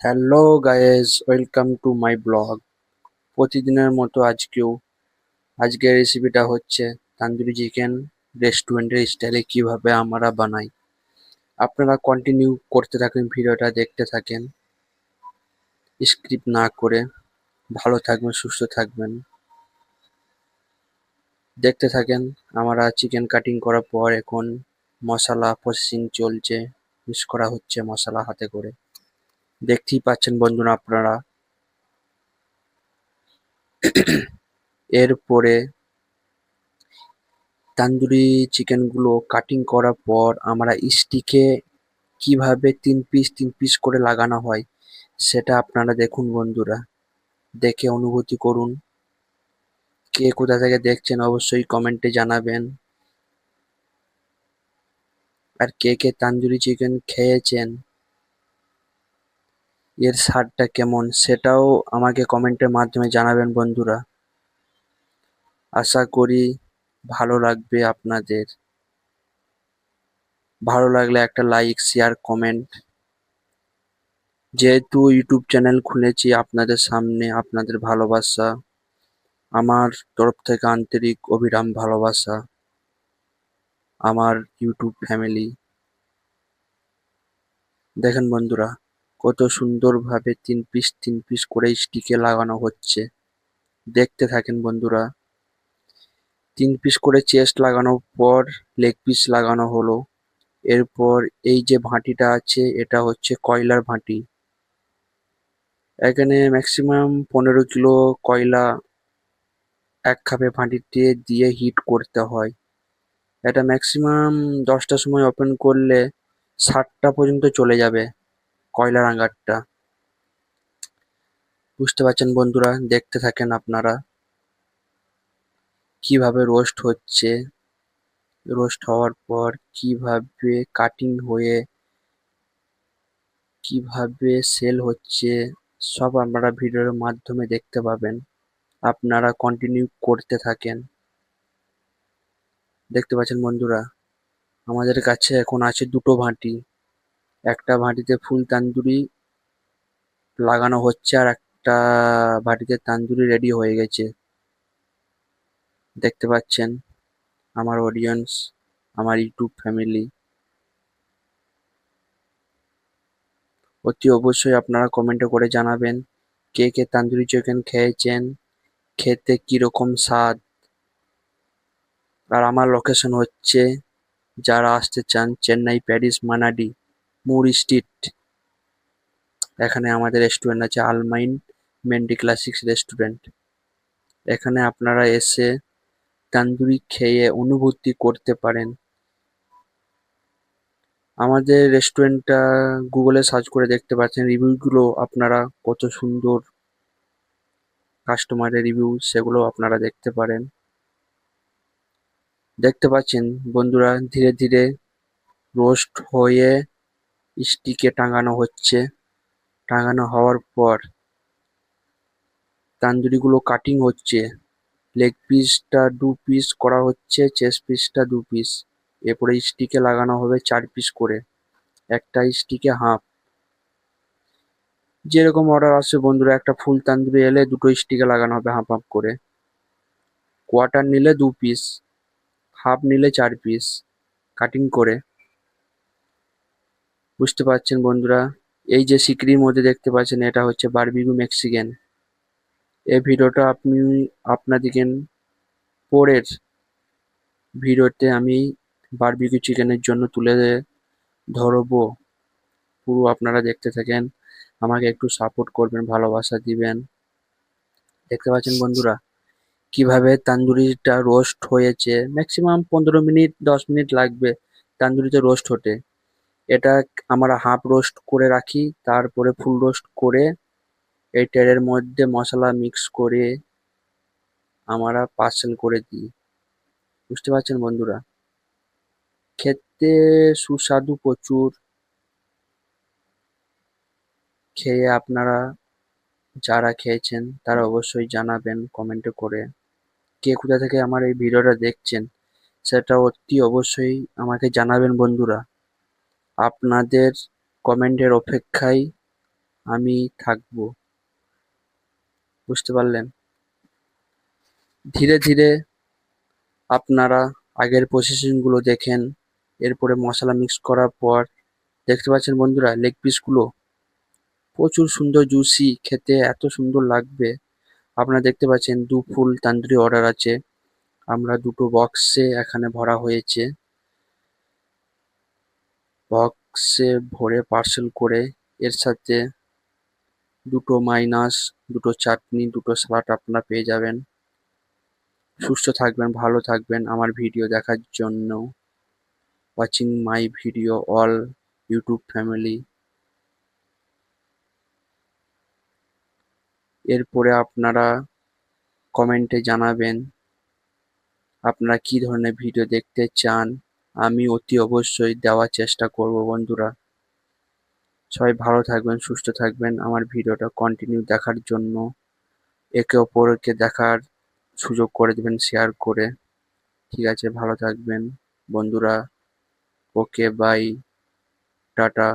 Hello guys welcome to my blog প্রতিদিনের মতো আজকেও, আজকের রেসিপিটা হচ্ছে তান্দুরি চিকেন রেস্টুরেন্টের স্টাইলে কীভাবে আমরা বানাই। আপনারা কন্টিনিউ করতে থাকেন, ভিডিওটা দেখতে থাকেন। স্ক্রিপ্ট না করে ভালো থাকবেন, সুস্থ থাকবেন। দেখতে থাকেন, আমরা চিকেন কাটিং করার পর এখন মশলা প্রসেসিং চলছে। মিক্স করা হচ্ছে মশলা হাতে করে। দেখতেই পাচ্ছেন বন্ধুরা আপনারা। এরপরে তান্দুরি চিকেনগুলো কাটিং করার পর আমরা স্টিকে কীভাবে তিন পিস তিন পিস করে লাগানো হয় সেটা আপনারা দেখুন বন্ধুরা। দেখে অনুভূতি করুন। কে কোথা থেকে দেখছেন অবশ্যই কমেন্টে জানাবেন। আর কে কে তান্দুরি চিকেন খেয়েছেন এর স্বাদটা কেমন সেটাও আমাকে কমেন্টের মাধ্যমে জানাবেন বন্ধুরা। আশা করি ভালো লাগবে আপনাদের। ভালো লাগলে একটা লাইক, শেয়ার, কমেন্ট। যেহেতু ইউটিউব চ্যানেল খুলেছি আপনাদের সামনে আপনাদের ভালোবাসা, আমার তরফ থেকে আন্তরিক অবিরাম ভালোবাসা, আমার ইউটিউব ফ্যামিলি। দেখেন বন্ধুরা কত সুন্দরভাবে তিন পিস তিন পিস করে স্টিকে লাগানো হচ্ছে। দেখতে থাকেন বন্ধুরা। তিন পিস করে চেস্ট লাগানোর পর লেগ পিস লাগানো হলো। এরপর এই যে ভাঁটিটা আছে, এটা হচ্ছে কয়লার ভাঁটি। এখানে ম্যাক্সিমাম পনেরো কিলো কয়লা এক খাপে ভাঁটিতে দিয়ে হিট করতে হয়। এটা ম্যাক্সিমাম দশটার সময় ওপেন করলে সাতটা পর্যন্ত চলে যাবে। কয়লার আঙ্গারটা বুঝতে পারছেন বন্ধুরা, দেখতে থাকেন আপনারা কীভাবে রোস্ট হচ্ছে। রোস্ট হওয়ার পর কীভাবে কাটিং হয়ে কীভাবে সেল হচ্ছে, সব আপনারা ভিডিওর মাধ্যমে দেখতে পাবেন। আপনারা কন্টিনিউ করতে থাকেন। দেখতে পাচ্ছেন বন্ধুরা, আমাদের কাছে এখন আছে দুটো ভাঁটি। একটা ভাটিতে ফুল তান্দুরি লাগানো হচ্ছে আর একটা ভাটিতে তান্দুরি রেডি হয়ে গেছে। দেখতে পাচ্ছেন আমার অডিয়েন্স আমার ইউটিউব ফ্যামিলি অতি অবশ্যই আপনারা কমেন্টে করে জানাবেন, কে কে তান্দুরি চিকেন খেয়েছেন, খেতে কীরকম স্বাদ। আর আমার লোকেশন হচ্ছে যারা আসতে চান, Chennai, Paris Mannady Moore street এখানে আমাদের রেস্টুরেন্ট আছে আলমাইন মেন্ডি ক্লাসিক্স রেস্টুরেন্ট এখানে আপনারা এসে তান্দুরি খেয়ে অনুভূতি করতে পারেন। আমাদের রেস্টুরেন্টটা গুগলে সার্চ করে দেখতে পাচ্ছেন। রিভিউগুলো আপনারা কত সুন্দর। কাস্টমারের রিভিউ সেগুলো আপনারা দেখতে পারেন। দেখতে পাচ্ছেন বন্ধুরা, ধীরে ধীরে রোস্ট হয়ে স্টিকে টাঙানো হচ্ছে। টাঙানো হওয়ার পর তান্দুরিগুলো কাটিং হচ্ছে। লেগ পিসটা দু পিস করা হচ্ছে চেস্ট পিসটা দু পিস এরপরে স্টিকে লাগানো হবে চার পিস করে। একটা স্টিকে হাফ যেরকম অর্ডার আসছে বন্ধুরা, একটা ফুল তান্দুরি এলে দুটো স্টিকে লাগানো হবে হাফ হাফ করে। কোয়ার্টার নিলে দু পিস হাফ নিলে চার পিস কাটিং করে বুঝতে পারছেন বন্ধুরা? এই যে সিকরির মধ্যে দেখতে পাচ্ছেন, এটা হচ্ছে বারবিকিউ মেক্সিকান। এই ভিডিওটা আপনি আপনাদিকে পরের ভিডিওতে আমি বারবিকিউ চিকেনের জন্য তুলে ধরবো। পুরো আপনারা দেখতে থাকেন, আমাকে একটু সাপোর্ট করবেন, ভালোবাসা দিবেন। দেখতে পাচ্ছেন বন্ধুরা, কীভাবে তান্দুরিটা রোস্ট হয়েছে। ম্যাক্সিমাম পনেরো মিনিট, দশ মিনিট লাগবে তান্দুরিতে রোস্ট হতে। এটা আমরা হাফ রোস্ট করে রাখি, তারপরে ফুল রোস্ট করে এই ট্রের মধ্যে মশলা মিক্স করে আমরা পার্সেল করে দিই। বুঝতে পারছেন বন্ধুরা? খেতে সুস্বাদু প্রচুর। খেয়ে আপনারা যারা খেয়েছেন, তারা অবশ্যই জানাবেন কমেন্টে করে। কে কোথা থেকে আমার এই ভিডিওটা দেখছেন, সেটা অতি অবশ্যই আমাকে জানাবেন বন্ধুরা। আপনাদের কমেন্টের অপেক্ষায় আমি থাকব। বুঝতে পারলেন? ধীরে ধীরে আপনারা আগের প্রসেসিংগুলো দেখেন। এরপরে মশলা মিক্স করার পর দেখতে পাচ্ছেন বন্ধুরা লেগ পিসগুলো প্রচুর সুন্দর জুসি খেতে এত সুন্দর লাগবে। আপনারা দেখতে পাচ্ছেন দু ফুল তান্দুরি অর্ডার আছে। আমরা দুটো বক্সে এখানে ভরা হয়েছে। বক্সে ভরে পার্সেল করে এর সাথে দুটো মাইনাস দুটো চাটনি, দুটো স্যালাড আপনারা পেয়ে যাবেন। সুস্থ থাকবেন, ভালো থাকবেন আমার ভিডিও দেখার জন্য। Watching my video all YouTube family এরপরে আপনারা কমেন্টে জানাবেন, আপনারা কি ধরনের ভিডিও দেখতে চান? আমি অতি অবশ্যই দেওয়ার চেষ্টা করব বন্ধুরা। সবাই ভালো থাকবেন, সুস্থ থাকবেন। আমার ভিডিওটা কন্টিনিউ দেখার জন্য একে অপরকে দেখার সুযোগ করে দেবেন শেয়ার করে। ঠিক আছে, ভালো থাকবেন বন্ধুরা। Okay bye tata.